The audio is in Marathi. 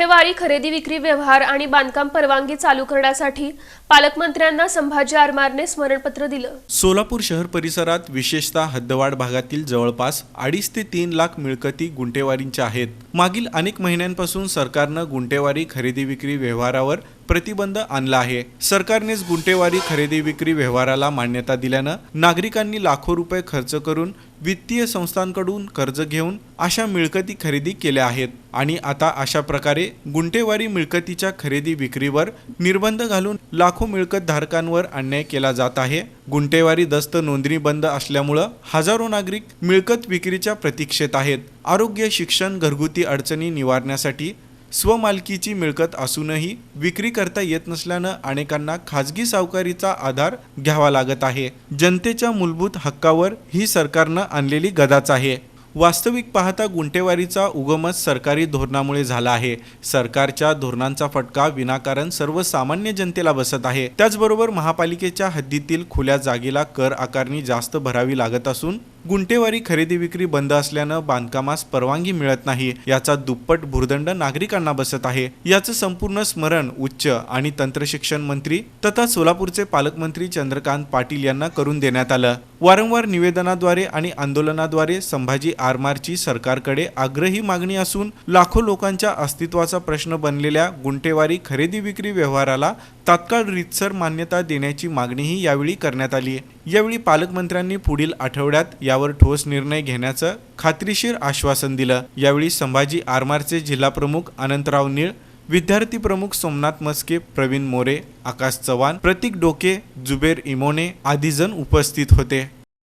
गुंठेवारी खरेदी विक्री व्यवहार आणि बांधकाम परवानगी चालू करण्यासाठी पालकमंत्र्यांना संभाजी आरमारने स्मरणपत्र दिलं. सोलापूर शहर परिसरात विशेषतः हद्दवाड भागातील जवळपास अडीच ते तीन लाख मिळकती गुंटेवारींच्या आहेत. मागील अनेक महिन्यांपासून सरकारनं गुंटेवारी खरेदी विक्री व्यवहारावर प्रतिबंध आणला आहे. सरकारनेच गुंटेवारी खरेदी विक्री व्यवहाराला मान्यता दिल्यानं नागरिकांनी लाखो रुपये खर्च करून वित्तीय संस्थांकडून कर्ज घेऊन अशा मिळकती खरेदी केल्या आहेत. आणि आता अशा प्रकारे गुंटेवारी मिळकतीच्या खरेदी विक्रीवर निर्बंध घालून लाखो मिळकत धारकांवर अन्याय केला जात आहे. गुंटेवारी दस्त नोंदणी बंद असल्यामुळं हजारो नागरिक मिळकत विक्रीच्या प्रतीक्षेत आहेत. आरोग्य शिक्षण घरगुती अडचणी निवारण्यासाठी स्वमालकीची मिळकत असूनही विक्री करता येत नसल्यानं अनेकांना खाजगी सावकारीचा आधार घ्यावा लागत आहे. जनतेच्या मूलभूत हक्कावर ही सरकारनं आणलेली गदाच आहे. वास्तविक पाहता गुंठेवारीचा उगमच सरकारी धोरणामुळे झाला आहे. सरकारच्या धोरणांचा फटका विनाकारण सर्वसामान्य जनतेला बसत आहे. त्याचबरोबर महापालिकेच्या हद्दीतील खुल्या जागेला कर आकारणी जास्त भरावी लागत असून गुंटेवारी खरेदी विक्री बंद असल्यानं बांधकामास परवानगी मिळत नाही याचा दुप्पट भुर्दंड नागरिकांना बसत आहे. याचं संपूर्ण स्मरण उच्च आणि तंत्रशिक्षण मंत्री तथा सोलापूरचे पालकमंत्री चंद्रकांत पाटील यांना करून देण्यात आलं. वारंवार निवेदनाद्वारे आणि आंदोलनाद्वारे संभाजी आरमारची सरकारकडे आग्रही मागणी असून लाखो लोकांच्या अस्तित्वाचा प्रश्न बनलेल्या गुंटेवारी खरेदी विक्री व्यवहाराला तात्काळ रीतसर मान्यता देण्याची मागणीही यावेळी करण्यात आली आहे. यावेळी पालकमंत्र्यांनी पुढील आठवड्यात यावर ठोस निर्णय घेण्याचं खात्रीशीर आश्वासन दिलं. यावेळी संभाजी आरमारचे जिल्हाप्रमुख अनंतराव निळ विद्यार्थी प्रमुख सोमनाथ मस्के प्रवीण मोरे आकाश चव्हाण प्रतीक डोके जुबेर इमोने आदी जण उपस्थित होते.